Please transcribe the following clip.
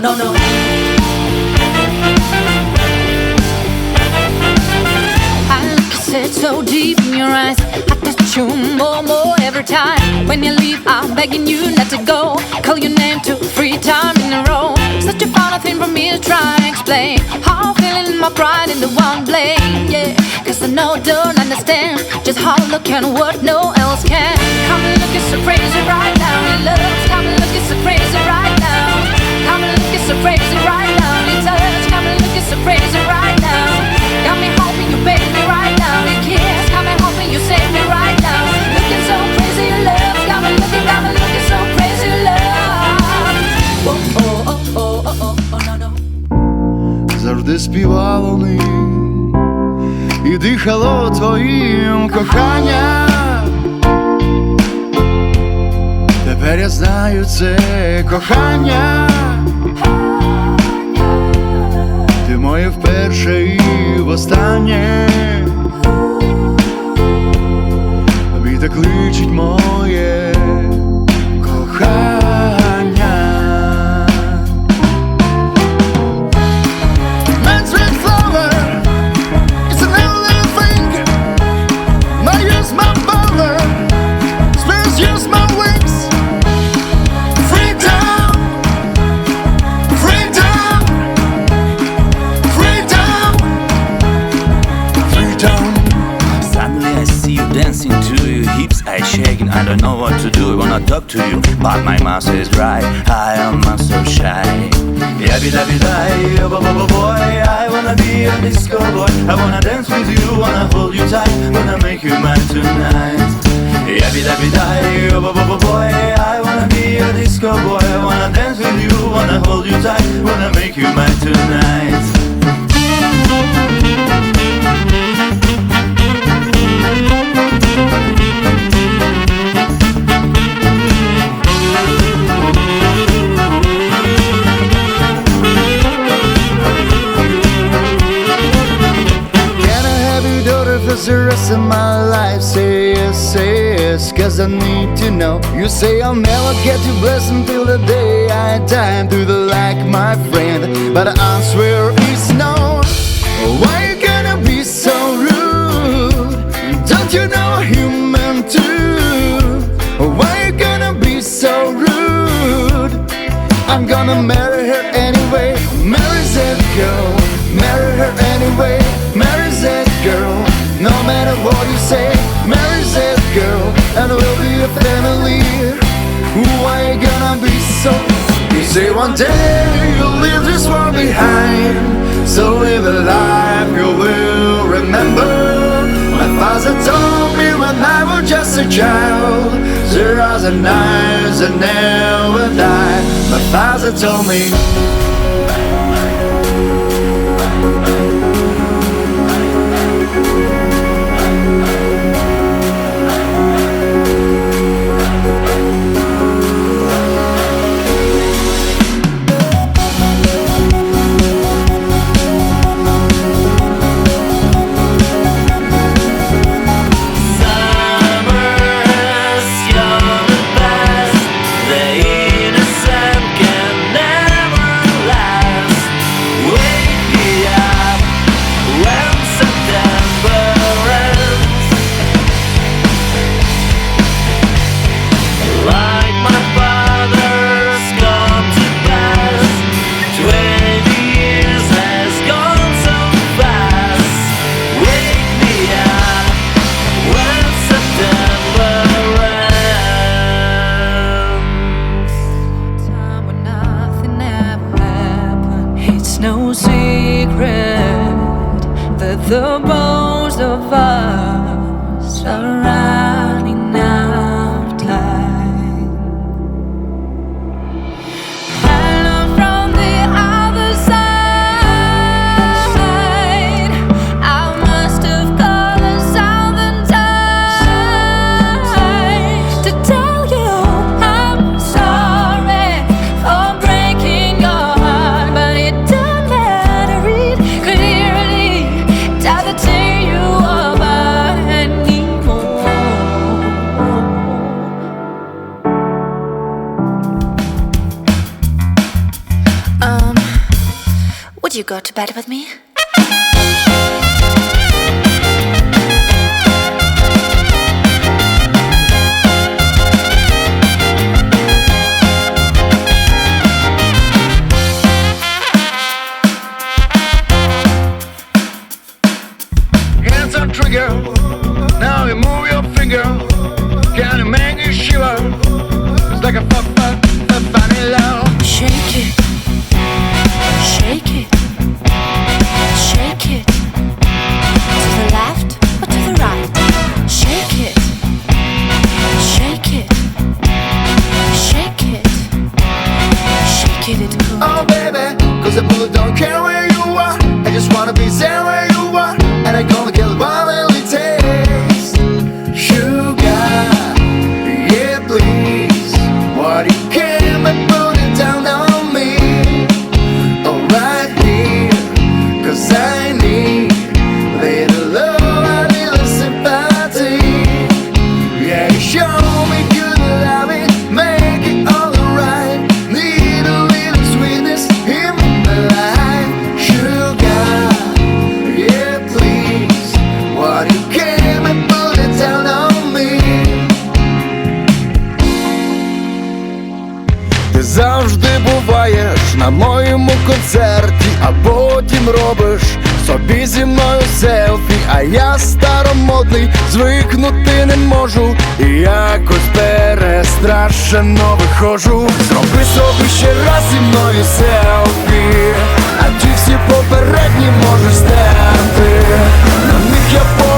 no, no. I look a set so deep in your eyes. I touch you more, more every time. When you leave, I'm begging you not to go. Call your name two, three times in a row. Such a final thing for me to try and explain. How I'm feeling my pride in the one blade. Yeah, cause I know, don't understand. Just how I look and what no else can. Come and look, it's so crazy right now. Your love, come and look, it's so crazy right Oh, oh, oh, oh, oh, oh, oh, завжди і дихало твоїм коханням. Тепер я знаю це кохання. Wanna you, but my mouth is dry. I am not so shy. Yabby dabby die, oh, bo- bo- bo- boy. I wanna be a disco boy. I wanna dance with you, wanna hold you tight, wanna make you mine tonight. Yabby dabby die, oh, bo- bo- bo- boy. I wanna be a disco boy. I wanna dance with you, wanna hold you tight, wanna make you mine tonight. The rest of my life? Say yes, say yes, cause I need to know. You say I'll never get your blessing till the day I die. And do the like, my friend, but I swear it's no. Why you gonna be so rude? Don't you know a human too? Why you gonna be so rude? I'm gonna marry matter what you say. Marry that girl, and we'll be a family. Why you gonna be so? You say one day you'll leave this world behind. So live a life you will remember. My father told me when I was just a child. There are the nights that never die. My father told me. Us you go to bed with me? gotta go завжди буваєш на моєму концерті, а потім робиш собі зі мною селфі, а я старомодний, звикнути не можу. І якось перестрашено виходжу. Зроби собі ще раз зі мною селфі, а ті всі попередні можеш стерти. На них я по.